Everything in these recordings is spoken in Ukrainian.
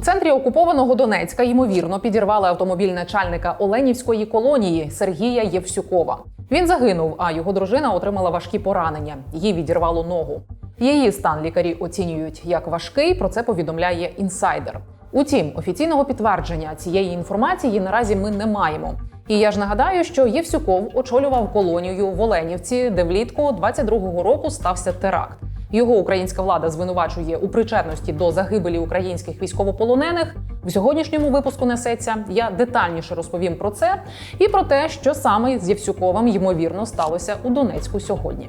У центрі окупованого Донецька ймовірно підірвали автомобіль начальника Оленівської колонії Сергія Євсюкова. Він загинув, а його дружина отримала важкі поранення. Їй відірвало ногу. Її стан лікарі оцінюють як важкий. Про це повідомляє інсайдер. Утім, офіційного підтвердження цієї інформації наразі ми не маємо. І я ж нагадаю, що Євсюков очолював колонію в Оленівці, де влітку 22-го року стався теракт. Його українська влада звинувачує у причетності до загибелі українських військовополонених. В сьогоднішньому випуску несеться. Я детальніше розповім про це і про те, що саме з Євсюковим ймовірно сталося у Донецьку сьогодні.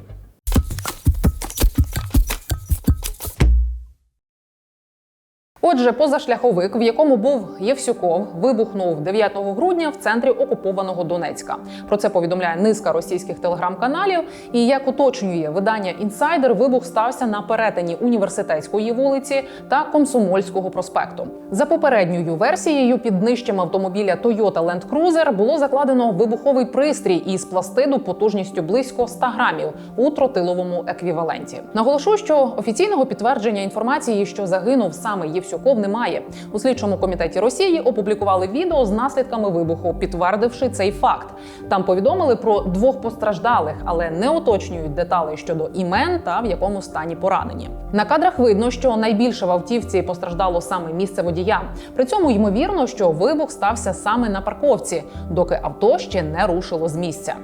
Отже, позашляховик, в якому був Євсюков, вибухнув 9 грудня в центрі окупованого Донецька. Про це повідомляє низка російських телеграм-каналів. І як уточнює видання інсайдер, вибух стався на перетині університетської вулиці та Комсомольського проспекту. За попередньою версією, під днищем автомобіля Toyota Land Cruiser було закладено вибуховий пристрій із пластиду потужністю близько 100 грамів у тротиловому еквіваленті. Наголошу, що офіційного підтвердження інформації, що загинув саме Євсюков, немає. У слідчому комітеті Росії опублікували відео з наслідками вибуху, підтвердивши цей факт. Там повідомили про двох постраждалих, але не уточнюють деталей щодо імен та в якому стані поранені. На кадрах видно, що найбільше в автівці постраждало саме місце водія. При цьому ймовірно, що вибух стався саме на парковці, доки авто ще не рушило з місця.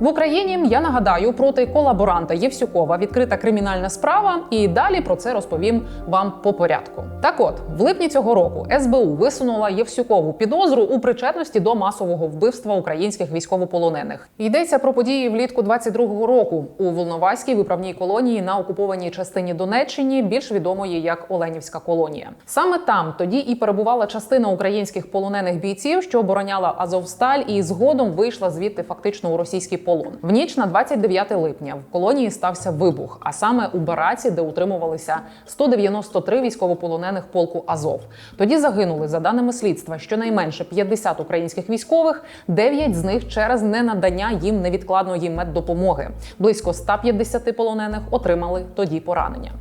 В Україні я нагадаю проти колаборанта Євсюкова відкрита кримінальна справа, і далі про це розповім вам по порядку. Так от, в липні цього року СБУ висунула Євсюкову підозру у причетності до масового вбивства українських військовополонених. Йдеться про події влітку 22-го року у Волноваській виправній колонії на окупованій частині Донеччині, більш відомої як Оленівська колонія. Саме там тоді і перебувала частина українських полонених бійців, що обороняла Азовсталь, і згодом вийшла звідти фактично у російський полон. В ніч на 29 липня в колонії стався вибух, а саме у бараці, де утримувалися 193 військовополонених полку Азов. Тоді загинули за даними слідства щонайменше 50 українських військових, 9 з них через ненадання їм невідкладної меддопомоги. Близько 150 полонених отримали тоді поранення.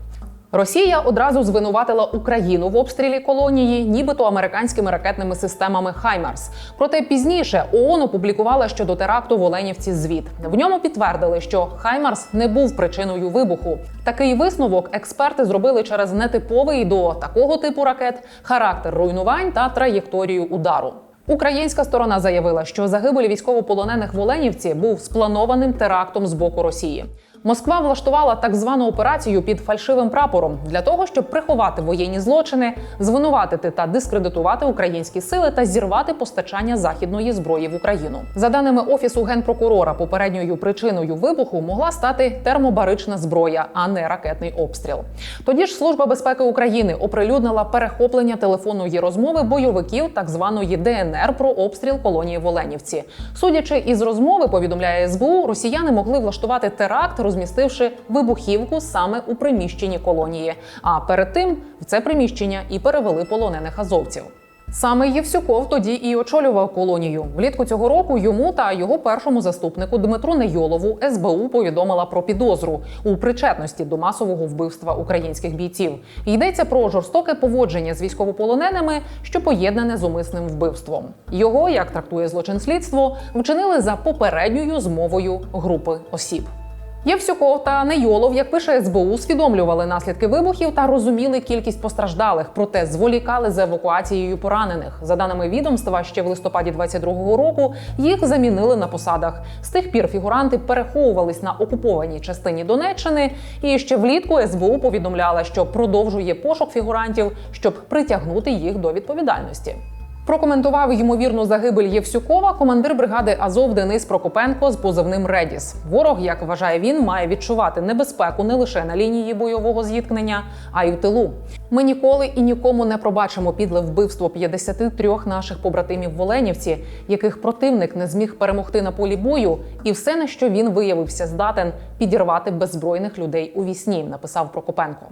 Росія одразу звинуватила Україну в обстрілі колонії, нібито американськими ракетними системами Хаймарс. Проте пізніше ООН опублікувала щодо теракту в Оленівці звіт. В ньому підтвердили, що Хаймарс не був причиною вибуху. Такий висновок експерти зробили через нетиповий до такого типу ракет характер руйнувань та траєкторію удару. Українська сторона заявила, що загибель військовополонених в Оленівці був спланованим терактом з боку Росії. Москва влаштувала так звану операцію під фальшивим прапором для того, щоб приховати воєнні злочини, звинуватити та дискредитувати українські сили та зірвати постачання західної зброї в Україну. За даними офісу генпрокурора, попередньою причиною вибуху могла стати термобарична зброя, а не ракетний обстріл. Тоді ж служба безпеки України оприлюднила перехоплення телефонної розмови бойовиків так званої ДНР про обстріл колонії в Оленівці. Судячи із розмови, повідомляє СБУ, росіяни могли влаштувати теракт, розмістивши вибухівку саме у приміщенні колонії. А перед тим в це приміщення і перевели полонених азовців. Саме Євсюков тоді і очолював колонію. Влітку цього року йому та його першому заступнику Дмитру Нейолову СБУ повідомила про підозру у причетності до масового вбивства українських бійців. Йдеться про жорстоке поводження з військовополоненими, що поєднане з умисним вбивством. Його, як трактує злочин слідство, вчинили за попередньою змовою групи осіб. Євсюков та Нейолов, як пише СБУ, усвідомлювали наслідки вибухів та розуміли кількість постраждалих, проте зволікали з евакуацією поранених. За даними відомства, ще в листопаді 22-го року їх замінили на посадах. З тих пір фігуранти переховувались на окупованій частині Донеччини. І ще влітку СБУ повідомляла, що продовжує пошук фігурантів, щоб притягнути їх до відповідальності. Прокоментував ймовірну загибель Євсюкова командир бригади Азов Денис Прокопенко з позивним Редіс. Ворог, як вважає він, має відчувати небезпеку не лише на лінії бойового зіткнення, а й в тилу. Ми ніколи і нікому не пробачимо підле вбивство 53 наших побратимів в Оленівці, яких противник не зміг перемогти на полі бою, і все на що він виявився здатен підірвати беззбройних людей у вісні, написав Прокопенко.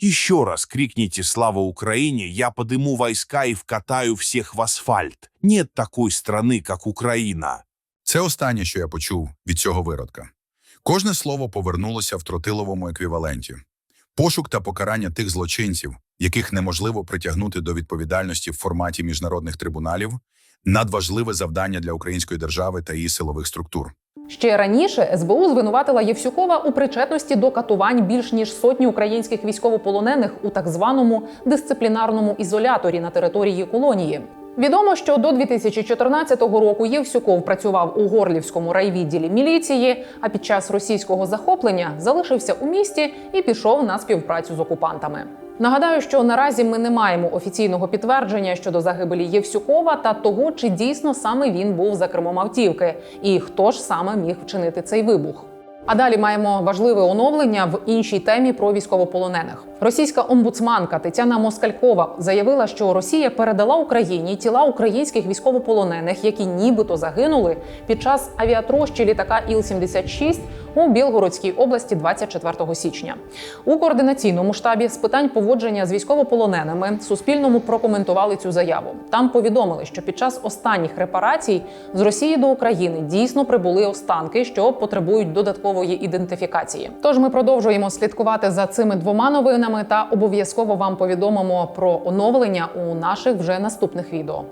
Еще раз крикните «Слава Украине!», я подыму войска и вкатаю всех в асфальт. Нет такой страны, как Украина. Це останнє, що я почув від цього виродка. Кожне слово повернулося в тротиловому еквіваленті. Пошук та покарання тих злочинців, яких неможливо притягнути до відповідальності в форматі міжнародних трибуналів, надважливе завдання для української держави та її силових структур. Ще раніше СБУ звинуватила Євсюкова у причетності до катувань більш ніж сотні українських військовополонених у так званому дисциплінарному ізоляторі на території колонії. Відомо, що до 2014 року Євсюков працював у Горлівському райвідділі міліції, а під час російського захоплення залишився у місті і пішов на співпрацю з окупантами. Нагадаю, що наразі ми не маємо офіційного підтвердження щодо загибелі Євсюкова та того, чи дійсно саме він був за кермом автівки, і хто ж саме міг вчинити цей вибух. А далі маємо важливе оновлення в іншій темі про військовополонених. Російська омбудсманка Тетяна Москалькова заявила, що Росія передала Україні тіла українських військовополонених, які нібито загинули під час авіатрощі літака Іл-76 у Білгородській області 24 січня. У координаційному штабі з питань поводження з військовополоненими Суспільному прокоментували цю заяву. Там повідомили, що під час останніх репарацій з Росії до України дійсно прибули останки, що потребують додаткової ідентифікації. Тож ми продовжуємо слідкувати за цими двома новинами та обов'язково вам повідомимо про оновлення у наших вже наступних відео.